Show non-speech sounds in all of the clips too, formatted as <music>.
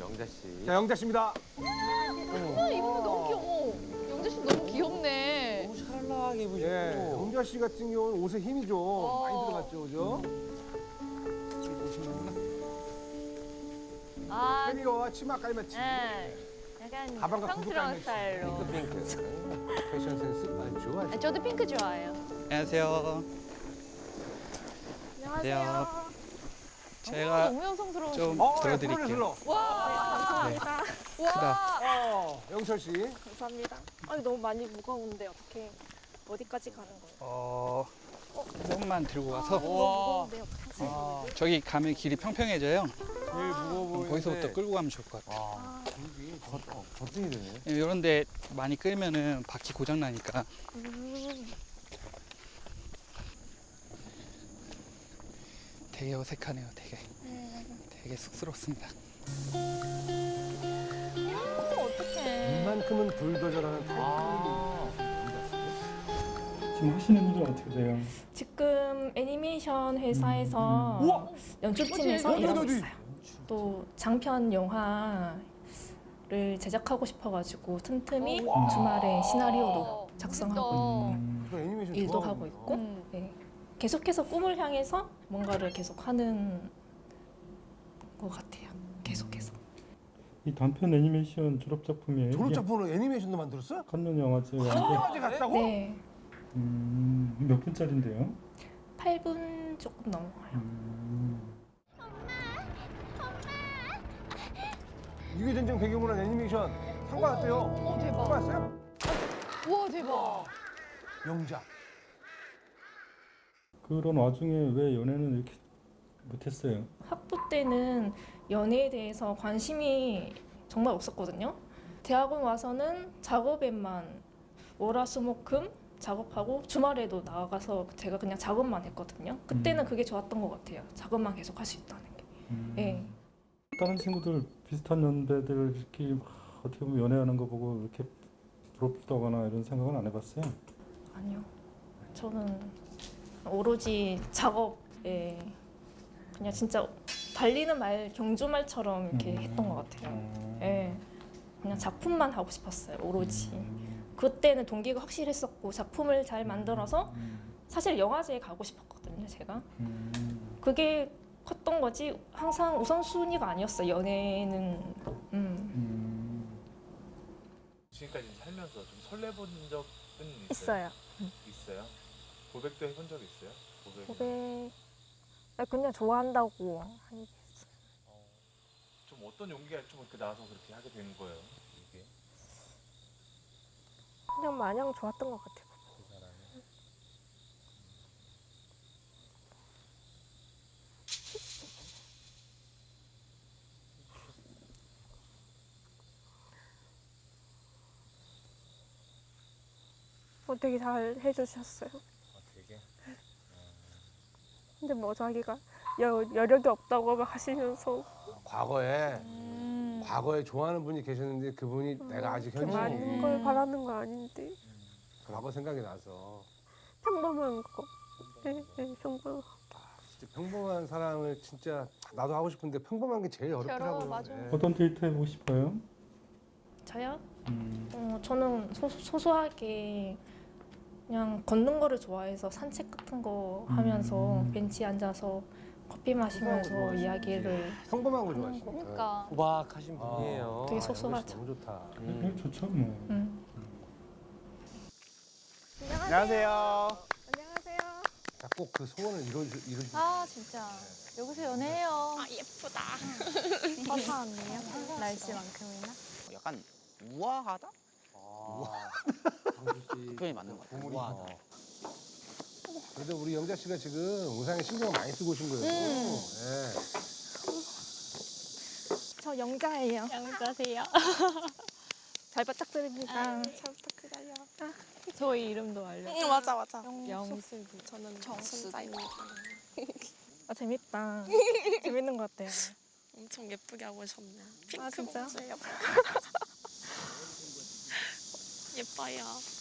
영자 씨. 자, 영자 씨입니다. 아, 이분 너무 귀여워. 영재 씨 너무 귀엽네. 너무 샤랄라하게 입으시고. 예, 영자 씨 같은 경우는 옷에 힘이 좀 어. 많이 들어갔죠, 그죠? 아, 캐리어와 치마 깔맞춤. 네. 약간 가방과 구두 성스러운 깔맞춤. 스타일로. 핑크. 패션 센스 아주 좋아. 아, 저도 핑크 좋아해요. 안녕하세요. 안녕하세요. 제가 너무 여성스러워. 좀 어, 야, 들어드릴게요. 슬러. 와. 네. 와. 어, 영철 씨. 감사합니다. 아니 너무 많이 무거운데 어떻게 어디까지 가는 거예요? 어, 조금만 들고 와서 너무 무거운데 어, 저기 가면 길이 평평해져요. 제일 무거워 보이는데. 거기서부터 끌고 가면 좋을 것 같아요. 아, 어, 거뜬히 되네. 이런 데 많이 끌면은 바퀴 고장 나니까 음, 되게 어색하네요. 되게 되게 쑥스럽습니다. 어떡해. 이만큼은 불도저라는 아. 지금 하시는 일은 어떻게 돼요? 지금 애니메이션 회사에서 우와! 연출팀에서 일하고? 있어요. 또 장편 영화를 제작하고 싶어가지고 틈틈이. 주말에 시나리오도 어, 작성하고. 음, 저 애니메이션 일도. 하고 있고 음. 네. 계속해서 꿈을 향해서 뭔가를 계속 하는 것 같아요. 계속해서. 이 단편 애니메이션 졸업 작품이에요. 이게 졸업 작품으로 애니메이션도 만들었어? 칸론 영화제. 영화제 갔다고? 네. 음, 몇 분짜리인데요? 8분 조금 넘어요. 음, 유교 전쟁 배경으로 한 애니메이션 상 받았대요. 어, 상 대박. 받았어요? 와, 대박. 영자. 그런 와중에 왜 연애는 이렇게 못했어요? 학부 때는 연애에 대해서 관심이 정말 없었거든요. 대학원 와서는 작업에만 월화수목금 작업하고 주말에도 나가서 제가 그냥 작업만 했거든요. 그때는 음. 그게 좋았던 것 같아요. 작업만 계속 할 수 있다는 게. 음, 예. 다른 친구들 비슷한 연배들끼리 막 어떻게 보면 연애하는 거 보고 이렇게 부럽다거나 이런 생각은 안 해봤어요? 아니요. 저는 오로지 작업에 그냥 진짜 달리는 말 경주 말처럼 이렇게 음. 했던 것 같아요. 어. 예. 그냥 작품만 하고 싶었어요. 오로지. 음, 그때는 동기가 확실했었고 작품을 잘 만들어서 음, 사실 영화제에 가고 싶었거든요. 제가 음, 그게 컸던 거지 항상 우선순위가 아니었어요. 연애는 음. 음. 지금까지 살면서 좀 설레본 적은 있어요? 있어요. 있어요? 고백도 해본 적 있어요? 고백. 고백 아, 그냥 좋아한다고 게 있어요. 어, 좀 어떤 용기가 좀 이렇게 나와서 그렇게 하게 된 거예요? 이게 그냥 마냥 좋았던 것 같아요. 그 사람이. 어, 되게 잘 해주셨어요. 아. 근데 뭐 자기가 여, 여력이 없다고 막 하시면서 과거에 음. 과거에 좋아하는 분이 계셨는데 그분이 내가 아직 그 현실이 많은 걸 바라는 거 아닌데 과거 생각이 나서 평범한 거. 네, 네, 평범한 거. 진짜 평범한 사랑을 진짜 나도 하고 싶은데 평범한 게 제일 어렵더라고요. 괴로워, 맞아. 예. 어떤 데이트 해보고 싶어요? 저요? 음, 어, 저는 소, 소소하게 그냥 걷는 거를 좋아해서 산책 같은 거 하면서 음. 벤치에 앉아서 커피 마시면서 좋아하시네. 이야기를 평범한 걸 좋아하시니까. 그러니까. 호박하신 아, 분이에요. 되게 아, 소소하죠. 씨 너무 좋다. 네, 좋죠 뭐. 음. 안녕하세요. 안녕하세요. 자, 꼭 그 소원을 이루어 이루시. 아, 진짜. 여기서 연애해요. 아 예쁘다. 화사하네요. 날씨만큼이나. 약간 우아하다? 아, 그 표현이 맞는 것 같아요. 우아하다. 그래도 우리 영자 씨가 지금 의상에 신경을 많이 쓰고 오신 거예요. 음. 예. 저 영자예요. 영자세요. <laughs> 잘 부탁드립니다. 잘 부탁드려요. <laughs> 저희 이름도 알려. 응, 맞아 맞아. 영수기. 저는 정수자입니다. 아 재밌다. <laughs> 재밌는 것 같아요. 엄청 예쁘게 하고 오셨네. 아 진짜? 예뻐요.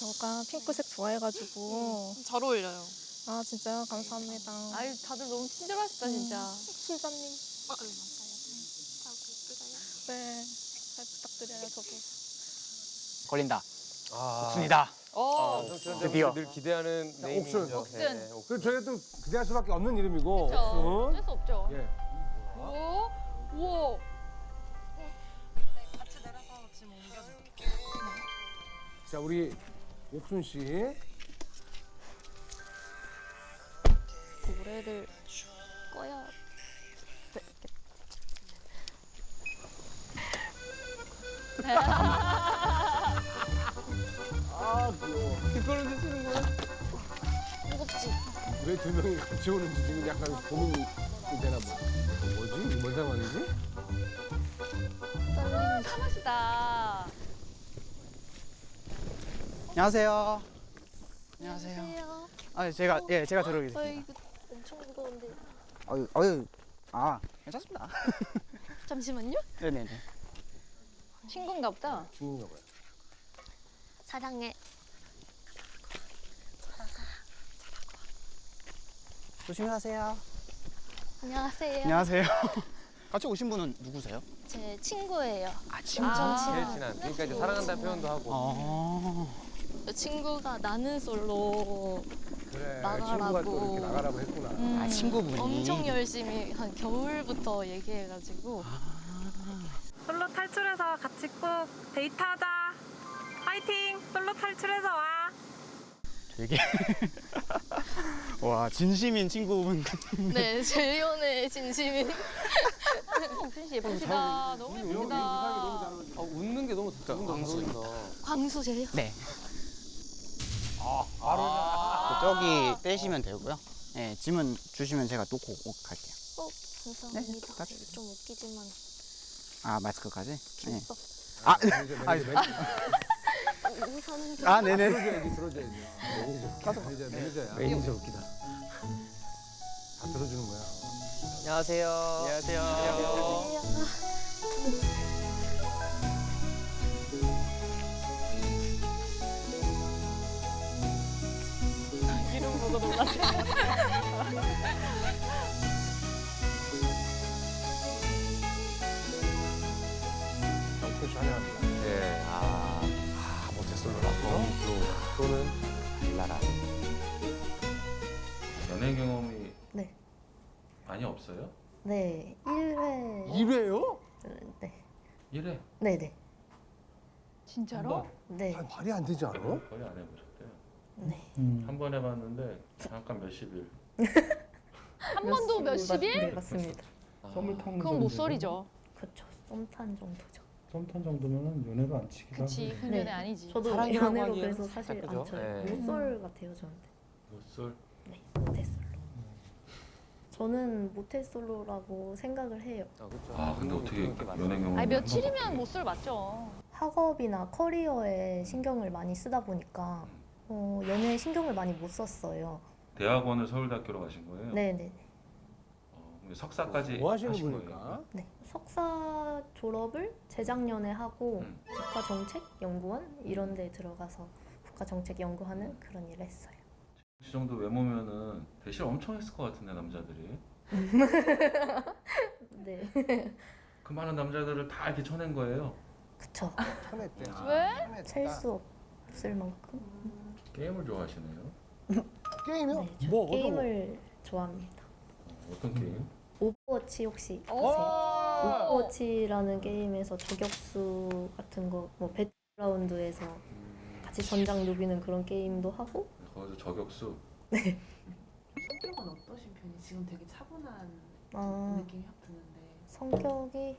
저가 핑크색 좋아해가지고. 잘 어울려요. 아 진짜요? 감사합니다. 아유 다들 너무 친절하시다 진짜. 순자님. 아, 네, 맞아요. 네. 잘 부탁드려요 저도. 걸린다. 아. 옥순이다. 어. 드디어. 늘 기대하는 네이밍이죠. 옥순. 네, 옥순. 그 저희가 또 기대할 수밖에 없는 이름이고. 그렇죠. 옥순. 어쩔 수 없죠. 예. 오, 우와. 자 우리 옥순 씨. 노래를 꺼야 아 귀여워. 그걸로 드시는 거야? 무겁지? 왜 두 명이 같이 오는지 지금 약간 고민이 되나 봐. 뭐지? 이뭔 상황이지? 참하시다. 안녕하세요. 안녕하세요. 아, 제가 예, 제가 들어오겠습니다. 이거 엄청 무거운데. 어유, 어유. 아, 괜찮습니다. <laughs> 잠시만요. 네네네. 친구인가 보다. 중인가 봐요. 사랑해. 조심히 가세요. 안녕하세요. 안녕하세요. <laughs> 같이 오신 분은 누구세요? 제 친구예요. 아, 친구. 아. 제일 친한. 그러니까 이제 사랑한다는 표현도 하고. 어. 저 친구가 나는 솔로 그래. 나가라고. 친구가 또 이렇게 나가라고 했구나. 음, 아, 친구분이. 엄청 열심히 한 겨울부터 얘기해가지고 솔로 탈출해서 같이 꼭 데이트하자. 파이팅! 솔로 탈출해서 와. 되게 <laughs> 와, 진심인 친구분. 네 재연의 진심인 옥순 씨 예쁘시다. 너무 예쁘시다. 아, 웃는 게 너무 두분 다 보인다. 광수 재현. 네. 아, 저기 떼시면 되고요. 네, 짐은 주시면 제가 놓고 오- 갈게요. 어 감사합니다. 네, 같이. 좀 웃기지만 아, 마스크까지? 네. 김밥. 아, 아, 매니저, 매니저. 우선 아, 네네. 들어줘야지, 들어줘야지. 매니저. 매니저, 매니저야. 매니저 웃기다. 다 들어주는 거야. 안녕하세요. 안녕하세요. 이름 보고 놀랐어요. 씨 환영합니다. 예. 아, 아, 모태솔로라고. 또 또는 달라라. 연애 경험이 네. 많이 없어요? 네 1회 1회요? 네 이래. 네네 진짜로? 네 아, 말이 안 되지 않아? 거의 안 해보셨대요. 네. 음. 한 번 해봤는데 잠깐 몇십 일. <laughs> 한 번도 몇십 일? 네 맞습니다. 썸을 타는 그건 모쏠이죠. 그렇죠. 썸탄 정도죠. 썸탄 정도면 연애가 안 치기도 그치, 하고. 그녀는 아니지. 저도 사랑이라고 연애로 그래서 사실 살짝 안 그죠? 쳐요. 네. 모쏠 같아요 저한테. 못쏠. 네 모태솔로. 저는 모태솔로라고 생각을 해요. 아, 그렇죠. 아 근데 어떻게 많아요. 연애 경험? 아니 며칠이면 못쏠 맞죠. 학업이나 커리어에 신경을 많이 쓰다 보니까 어, 연애에 신경을 많이 못 썼어요. 대학원을 서울대학교로 가신 거예요? 네네. 어, 석사까지 뭐 하시는 하신 분일까? 거예요? 네. 석사 졸업을 재작년에 하고 음. 국가정책연구원 이런 데 들어가서 국가정책 연구하는 그런 일을 했어요. 이 정도 외모면은 대실 엄청 했을 것 같은데 남자들이. <laughs> 네. 그 많은 남자들을 다 이렇게 쳐낸 거예요. 그쵸. 편했대. 왜? 셀수 없을 만큼. 게임을 좋아하시네요. <laughs> 게임이요? 네, 저 뭐, 어떤 거? 게임을 좋아합니다. 어, 어떤 게임? 오버워치 혹시 어. 아세요? 오버워치라는 게임에서 저격수 같은 거, 뭐 배틀그라운드에서 같이 전장 누비는 그런 게임도 하고 거기서 저격수. 성격은 어떠신 편이 지금 되게 차분한 아, 느낌이 확 드는데 성격이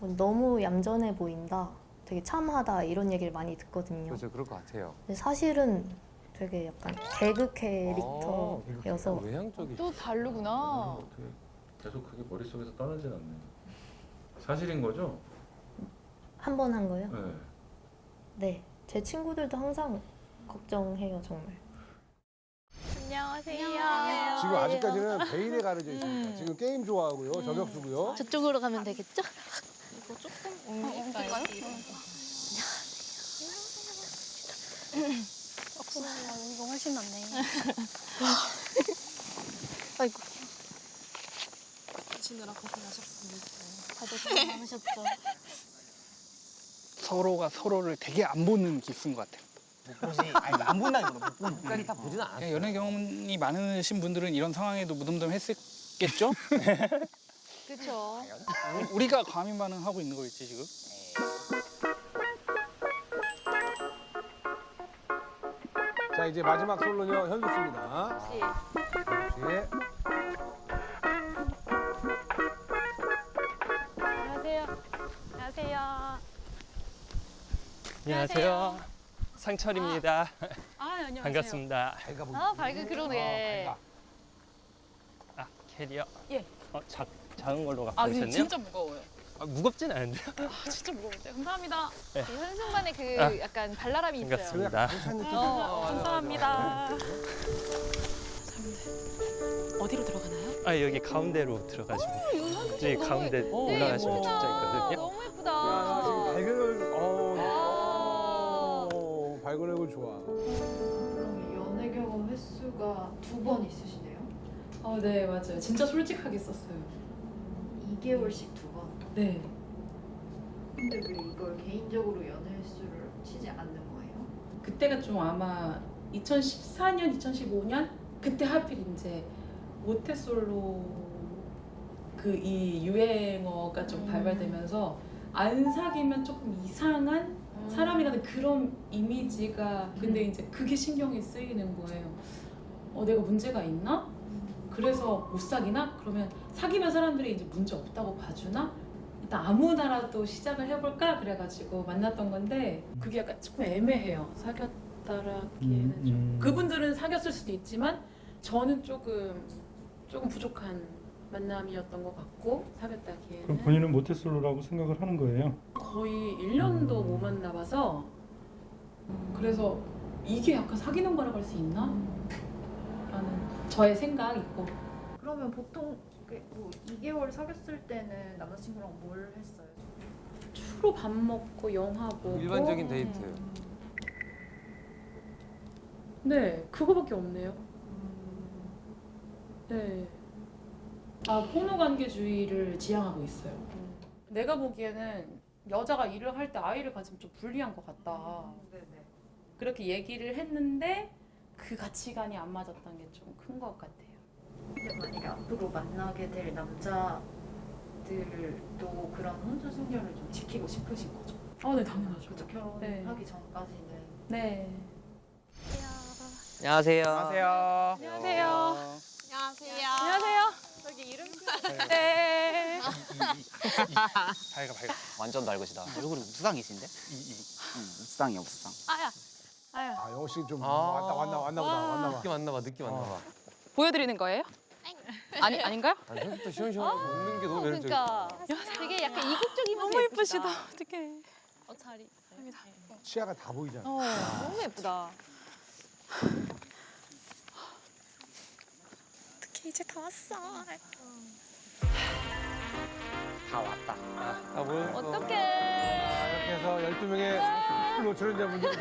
뭐 너무 얌전해 보인다, 되게 참하다 이런 얘기를 많이 듣거든요. 그렇죠, 그럴 것 같아요. 근데 사실은 되게 약간 개그 캐릭터여서 아, 외향적이. 또 다르구나. 어떻게 계속 그게 머릿속에서 떠나진 않네요. 사실인 거죠? 한 번 한 거요? 네. 네, 제 친구들도 항상 걱정해요 정말. 안녕하세요. 지금 아직까지는 베일에 가려져 있습니다. 음. 지금 게임 좋아하고요, 저격수고요. 저쪽으로 가면 되겠죠? 이거 조금 옮길까요? 옥순아 이거 신났네. <laughs> 아이고. 지느라 고생하셨습니다. 다들 고생 많으셨죠? 서로가 서로를 되게 안 보는 기수인 것 같아요. 아니, 안 본다기보다 못 보는. 끝까지 다 보진 않았어. 그냥 연애 경험이 많으신 분들은 이런 상황에도 무덤덤했겠죠? <laughs> 그쵸. 우리가 과민 반응하고 있는 거겠지 지금? 자 이제 마지막 솔로녀 현수 씨입니다. 혹시 예. 안녕하세요. 안녕하세요. 안녕하세요. 상철입니다. 아, 안녕하세요. 반갑습니다. 밝아 보이. 아 밝은 그러네. 어, 아, 캐리어. 예. 어, 작, 작은 걸로 갖고 아, 근데 오셨네요? 진짜 무거워요. 아, 무겁진 않은데요? <laughs> 아, 진짜 무거운데. 감사합니다. 이 현승만의 그 아, 약간 발랄함이 있어요. 반갑습니다. 느낌. 어, 감사합니다. 감사합니다. 어디로 들어가나요? 아, 여기 가운데로 들어가시면 돼요. 네, 가운데 올라가시면 예쁘다. 축자 있거든요. 너무 예쁘다. 야, 지금 밝은 얼굴. 어, 아. 어, 밝은 얼굴 좋아. 그럼 연애 경험 횟수가 두 번 있으시네요? 어, 네, 맞아요. 진짜 솔직하게 썼어요. 2개월씩 두 번. 네. 근데 왜 이걸 개인적으로 연애 횟수를 치지 않는 거예요? 그때가 좀 아마 2014년, 2015년 그때 하필 이제 모태솔로 그 이 유행어가 좀 발발되면서 안 사귀면 조금 이상한 사람이라는 그런 이미지가 근데 이제 그게 신경이 쓰이는 거예요. 어, 내가 문제가 있나? 그래서 못 사귀나? 그러면 사귀면 사람들이 이제 문제 없다고 봐주나? 일단 아무나라도 시작을 해볼까? 그래가지고 만났던 건데 그게 약간 조금 애매해요. 사귀었다라기에는 음, 좀 음. 그분들은 사귀었을 수도 있지만 저는 조금 조금 부족한 만남이었던 것 같고 사귀었다기에는 그럼 본인은 모태솔로라고 생각을 하는 거예요? 거의 1년도 못 만나봐서 그래서 이게 약간 사귀는 거라고 할 수 있나? 라는 저의 생각 있고 그러면 보통 그 뭐 2개월 사귀었을 때는 남자친구랑 뭘 했어요? 주로 밥 먹고 영화 보고 일반적인 데이트. 네 그거밖에 없네요 네. 아 포노 관계주의를 지향하고 있어요 내가 보기에는 여자가 일을 할 때 아이를 가지면 좀 불리한 것 같다 네네. 그렇게 얘기를 했는데 그 가치관이 안 맞았던 게 좀 큰 것 같아요 근데 만약에 앞으로 만나게 될 남자들도 그런 혼전 순결을 좀 지키고 싶으신 거죠? 아네 당연하죠 그죠 결혼하기 네. 전까지는 네 안녕하세요. 안녕하세요. 안녕하세요. 안녕하세요. 안녕하세요. 저기 이름 네. 밝아 밝아. 완전 밝으시다. 얼굴이 우상이신데? 응, 우상이야, 우상. 아야. 아야. 아, 영호 씨좀 아. 왔다 왔나 왔나 보다 왔나 봐. 느낌 왔나 봐, 느낌 왔나 봐. 보여드리는 거예요? 아니 아닌가요? 아니, 현수도 시원시원하고 웃는 게 너무 매력적이야. 그러니까 되게 약간 이국적이면서 너무. 예쁘시다. 어떡해. 어 자리. 있습니다. 치아가 다 보이잖아. 어 너무 예쁘다. 어떡해, 이제 다 왔어. 다 왔다. 아, 뭐, 어떡해. 이렇게 해서 12명의 솔로 출연자분들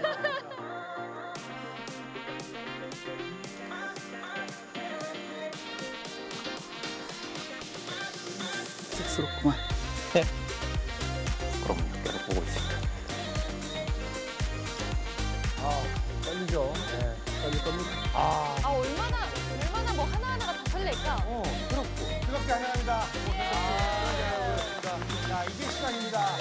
이 쑥스럽구만. 그럼 계속 보고 있을게요. 아, 떨리죠. 네, 떨릴 겁니다. 아, 아 얼마나 얼마나 뭐 하나 하나가 다 설렐까. 어, 부럽고. 즐겁게 한해합니다. 자, 이제 시간입니다.